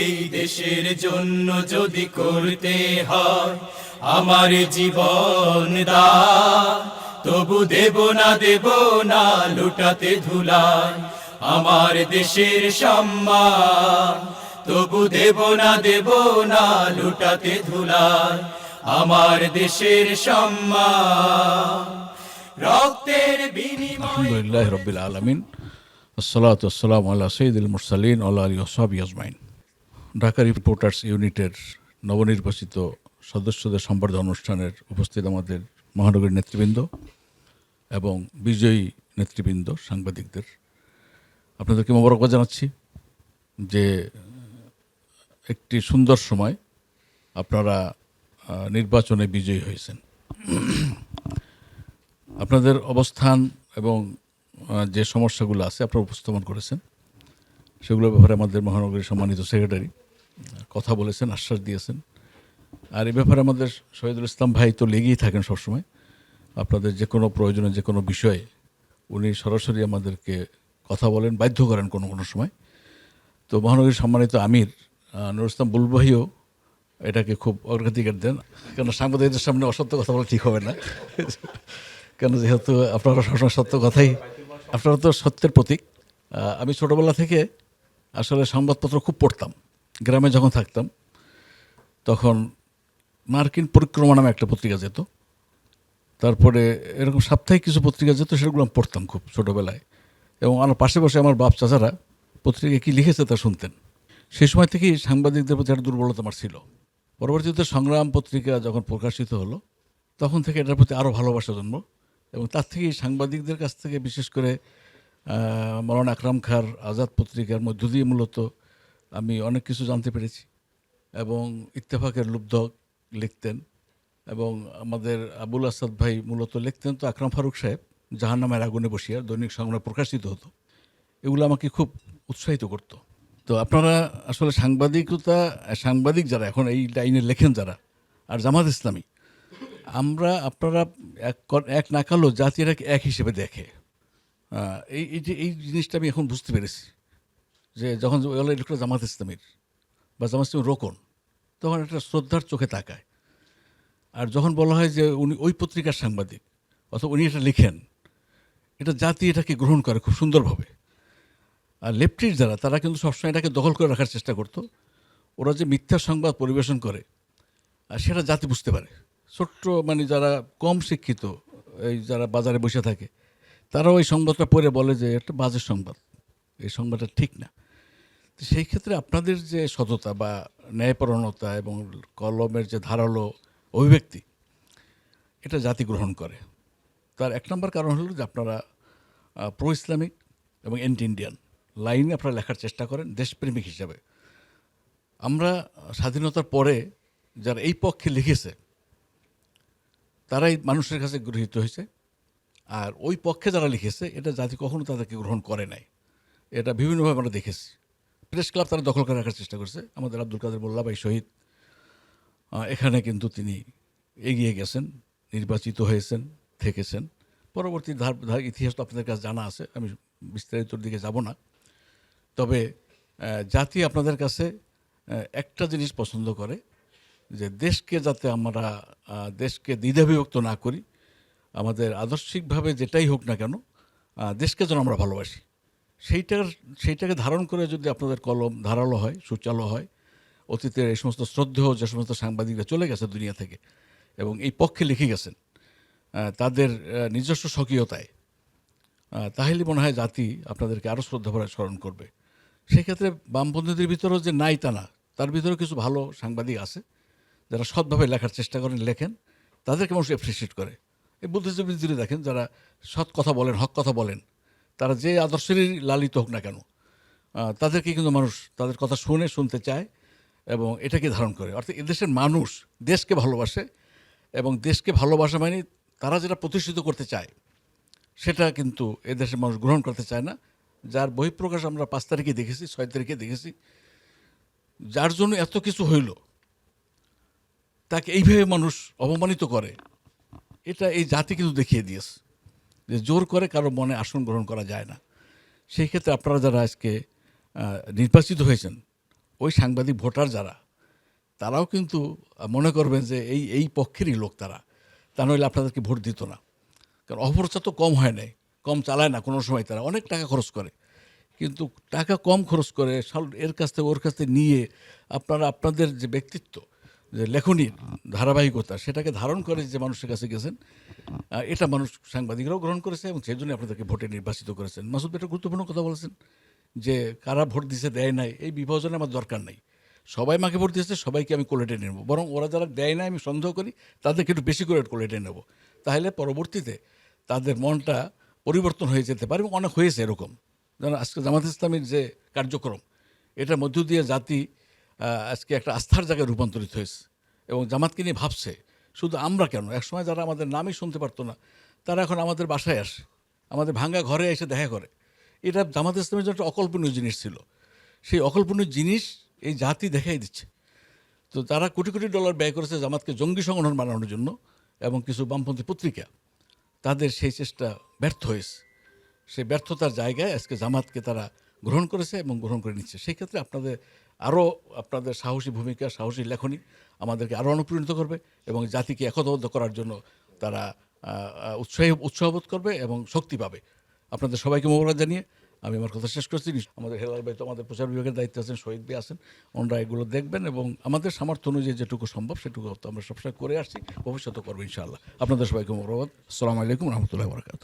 এই দেশের জন্য যদি করতে হয়, আমার জীবন দা তবু দেব না দেব না, লুটাতে ধুলায় আমার দেশের সম্মান। তবু দেব না দেব না, লুটাতে ধুলায় আমার দেশের সম্মান। রক্তের বিনিময় আলহামদুলিল্লাহ রবিল আলমিন। আসসালাত আসসালাম আল্লাহ সঈদুল মুরসালিন আল্লাহ আলী ওসাবি আজমাইন। ঢাকা রিপোর্টার্স ইউনিটের নবনির্বাচিত সদস্যদের সম্বর্ধনা অনুষ্ঠানের উপস্থিত আমাদের মহানগরীর নেতৃবৃন্দ এবং বিজয়ী নেতৃবৃন্দ, সাংবাদিকদের। আপনাদেরকে মোবারকবাদ জানাচ্ছি যে একটি সুন্দর সময় আপনারা নির্বাচনে বিজয়ী হয়েছেন। আপনাদের অবস্থান এবং যে সমস্যাগুলো আছে, আপনারা উপস্থাপন করেছেন। সেগুলোর ব্যাপারে আমাদের মহানগরীর সম্মানিত সেক্রেটারি কথা বলেছেন, আশ্বাস দিয়েছেন। আর এ ব্যাপারে আমাদের শহীদুল ইসলাম ভাই তো লেগেই থাকেন সবসময়। আপনাদের যে কোনো প্রয়োজনে, যে কোনো বিষয়ে উনি সরাসরি আমাদেরকে কথা বলেন, বাধ্য করেন কোনো কোনো সময়। তো মহানগরীর সম্মানিত আমির নুরুল ইসলাম বুলবাহিও এটাকে খুব অগ্রাধিকার দেন। কেন সাংবাদিকদের সামনে অসত্য কথা বলা ঠিক হবে না। কেন যেহেতু আপনারা সবসময় সত্য কথাই, আপনারা তো সত্যের প্রতীক। আমি ছোটোবেলা থেকে আসলে সংবাদপত্র খুব পড়তাম। গ্রামে যখন থাকতাম, তখন মার্কিন পরিক্রমা নামে একটা পত্রিকা যেত। তারপরে এরকম সাপ্তাহিক কিছু পত্রিকা যেত, সেগুলো আমি পড়তাম খুব ছোটোবেলায়। এবং আমার পাশে বসে আমার বাপ চাচারা পত্রিকায় কী লিখেছে তা শুনতেন। সেই সময় থেকেই সাংবাদিকদের প্রতি একটা দুর্বলতা আমার ছিল। পরবর্তীতে সংগ্রাম পত্রিকা যখন প্রকাশিত হলো, তখন থেকে এটার প্রতি আরও ভালোবাসা জন্ম এবং তার থেকেই সাংবাদিকদের কাছ থেকে বিশেষ করে মৌলানা আকরাম খার আজাদ পত্রিকার মধ্য দিয়ে মূলত আমি অনেক কিছু জানতে পেরেছি। এবং ইত্তেফাকের লুব্ধ লিখতেন এবং আমাদের আবুল আসাদ ভাই মূলত লিখতেন তো আকরাম ফারুক সাহেব জাহান নামের আগুনে বসিয়া দৈনিক সংগ্রাম প্রকাশিত হতো। এগুলো আমাকে খুব উৎসাহিত করতো। তো আপনারা আসলে সাংবাদিকতা, সাংবাদিক যারা এখন এই লাইনে লেখেন যারা, আর জামাত ইসলামী, আমরা, আপনারা এক এক নাকালো জাতিরা এক হিসেবে দেখে। এই এই জিনিসটা আমি এখন বুঝতে পেরেছি। যে যখন লিখলো জামাত ইসলামীর বা জামাত ইসলামীর রোকন, তখন একটা শ্রদ্ধার চোখে তাকায়। আর যখন বলা হয় যে উনি ওই পত্রিকার সাংবাদিক, অথবা উনি এটা লিখেন, এটা জাতি এটাকে গ্রহণ করে খুব সুন্দরভাবে। আর লেফটির যারা, তারা কিন্তু সবসময় এটাকে দখল করে রাখার চেষ্টা করতো। ওরা যে মিথ্যা সংবাদ পরিবেশন করে, আর সেটা জাতি বুঝতে পারে। ছোট্ট মানে যারা কম শিক্ষিত, এই যারা বাজারে বসে থাকে, তারাও এই সংবাদটা পড়ে বলে যে একটা বাজে সংবাদ। এই সংবাদটা ঠিক না। সেই ক্ষেত্রে আপনাদের যে সততা বা ন্যায়পরণতা এবং কলমের যে ধারালো অভিব্যক্তি, এটা জাতি গ্রহণ করে। তার এক নম্বর কারণ হলো যে আপনারা প্রো ইসলামিক এবং এন্টি ইন্ডিয়ান লাইনে আপনারা লেখার চেষ্টা করেন দেশপ্রেমিক হিসাবে। আমরা স্বাধীনতার পরে যারা এই পক্ষে লিখেছে, তারাই মানুষের কাছে গৃহীত হয়েছে। আর ওই পক্ষে যারা লিখেছে, এটা জাতি কখনো তাদেরকে গ্রহণ করে নাই। এটা বিভিন্নভাবে আমরা দেখেছি। প্রেস ক্লাব তারা দখল করে রাখার চেষ্টা করছে। আমাদের আব্দুল কাদের মোল্লা ভাই শহীদ এখানে কিন্তু তিনি এগিয়ে গেছেন, নির্বাচিত হয়েছেন, থেকেছেন। পরবর্তী ধার ধার ইতিহাস তো আপনাদের কাছে জানা আছে, আমি বিস্তারিতর দিকে যাব না। তবে জাতি আপনাদের কাছে একটা জিনিস পছন্দ করে, যে দেশকে যাতে আমরা দেশকে দ্বিধাবিভক্ত না করি, আমাদের আদর্শিকভাবে যেটাই হোক না কেন দেশকে যেন আমরা ভালোবাসি। সেইটার, সেইটাকে ধারণ করে যদি আপনাদের কলম ধারালো হয়, সুচালো হয়, অতীতের এই সমস্ত শ্রদ্ধেয় যে সমস্ত সাংবাদিকরা চলে গেছে দুনিয়া থেকে এবং এই পক্ষে লিখে গেছেন তাদের নিজস্ব স্বকীয়তায় তাহলে মনে হয় জাতি আপনাদেরকে আরও শ্রদ্ধা ভরে স্মরণ করবে। সেক্ষেত্রে বামপন্থীদের ভিতরেও যে নাই তা না, তার ভিতরেও কিছু ভালো সাংবাদিক আছে, যারা সৎভাবে লেখার চেষ্টা করেন, লেখেন, তাদেরকে মানুষ অ্যাপ্রিসিয়েট করে। এই বুদ্ধিজীবী দেখেন, যারা সৎ কথা বলেন, হক কথা বলেন তারা যে আদর্শেরই লালিত হোক না কেন তাদেরকে কিন্তু মানুষ তাদের কথা শুনে, শুনতে চায় এবং এটাকে ধারণ করে। অর্থাৎ এদেশের মানুষ দেশকে ভালোবাসে এবং দেশকে ভালোবাসা মানে তারা যেটা প্রতিষ্ঠিত করতে চায়, সেটা কিন্তু এদেশের মানুষ গ্রহণ করতে চায় না। যার বহিঃপ্রকাশ আমরা পাঁচ তারিখে দেখেছি, ছয় তারিখে দেখেছি, যার জন্য এত কিছু হইল, তাকে এইভাবে মানুষ অপমানিত করে, এটা এই জাতি কিন্তু দেখিয়ে দিয়েছে। জোর করে কারও মনে আসন গ্রহণ করা যায় না। সেই ক্ষেত্রে আপনারা যারা আজকে নির্বাচিত হয়েছেন, ওই সাংবাদিক, ভোটার যারা, তারাও কিন্তু মনে করবেন যে এই এই পক্ষেরই লোক তারা। তা নইলে আপনাদেরকে ভোট দিত না। কারণ অপপ্রচার তো কম হয় নাই, কম চালায় না কোনো সময় তারা, অনেক টাকা খরচ করে। কিন্তু টাকা কম খরচ করে এর কাছ থেকে ওর কাছ থেকে নিয়ে আপনারা, আপনাদের যে ব্যক্তিত্ব যে লেখনীর ধারাবাহিকতা, সেটাকে ধারণ করে যে মানুষের কাছে গেছেন এটা মানুষ সাংবাদিকরাও গ্রহণ করেছে এবং সেই জন্য আপনাদেরকে ভোটে নির্বাচিত করেছেন। মাসুদ একটা গুরুত্বপূর্ণ কথা বলেছেন যে কারা ভোট দিছে, দেয় নাই, এই বিভাজনে আমার দরকার নাই। সবাই মাকে ভোট দিয়েছে, সবাইকে আমি কোলেটে নেব। বরং ওরা যারা দেয় না আমি সন্দেহ করি, তাদেরকে একটু বেশি করে কোলেটে নেব। তাহলে পরবর্তীতে তাদের মনটা পরিবর্তন হয়ে যেতে পারে এবং অনেক হয়েছে এরকম। যেন আজকে জামাত ইসলামের যে কার্যক্রম, এটার মধ্য দিয়ে জাতি আজকে একটা আস্থার জায়গায় রূপান্তরিত হয়েছে। এবং জামাতকে নিয়ে ভাবছে, শুধু আমরা কেন? একসময় যারা আমাদের নামই শুনতে পারতো না, তারা এখন আমাদের বাসায় আসে, আমাদের ভাঙ্গা ঘরে এসে দেখা করে। এটা জামাত ইসলামের জন্য একটা অকল্পনীয় জিনিস ছিল। সেই অকল্পনীয় জিনিস এই জাতি দেখাই দিচ্ছে। তো তারা কোটি কোটি ডলার ব্যয় করেছে জামাতকে জঙ্গি সংগঠন বানানোর জন্য এবং কিছু বামপন্থী পত্রিকা, তাদের সেই চেষ্টা ব্যর্থ হয়েছে। সেই ব্যর্থতার জায়গায় আজকে জামাতকে তারা গ্রহণ করেছে এবং গ্রহণ করে নিচ্ছে। সেই ক্ষেত্রে আপনাদের আরও আপনাদের সাহসী ভূমিকা, সাহসী লেখনী আমাদেরকে আরও অনুপ্রাণিত করবে এবং জাতিকে একতাবদ্ধ করার জন্য তারা উৎসাহী, উৎসাহবোধ করবে এবং শক্তি পাবে। আপনাদের সবাইকে মোবারক জানিয়ে আমি আমার কথা শেষ করছি। আমাদের হেলাল ভাই তো আমাদের প্রচার বিভাগের দায়িত্বে আছেন, শহীদ ভাই আছেন, ওনারা এগুলো দেখবেন এবং আমাদের সামর্থ্য অনুযায়ী যেটুকু সম্ভব সেটুকু তো আমরা সবসময় করে আসছি ভবিষ্যতে করব ইনশাআল্লাহ। আপনাদের সবাইকে মোবারক, আসসালামু আলাইকুম রহমতুল্লাহ বরকাত